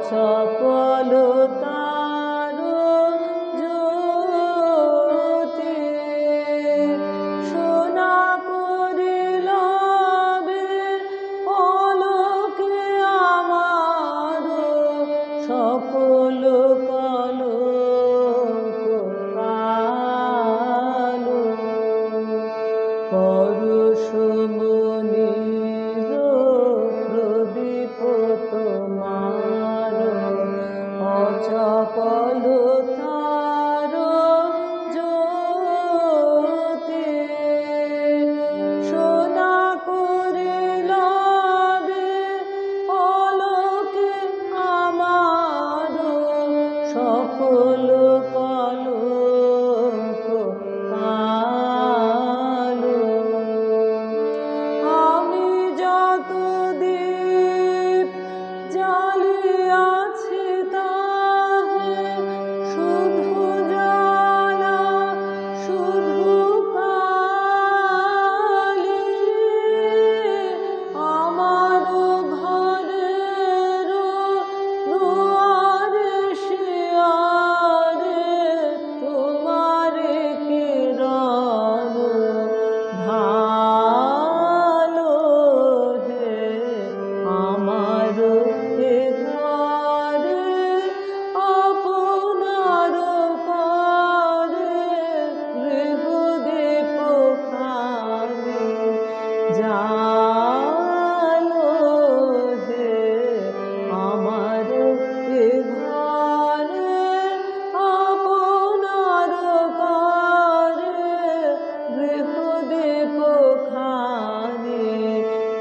অচপল সকল কলঙ্ক কালো। আমি যতদিন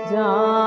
जा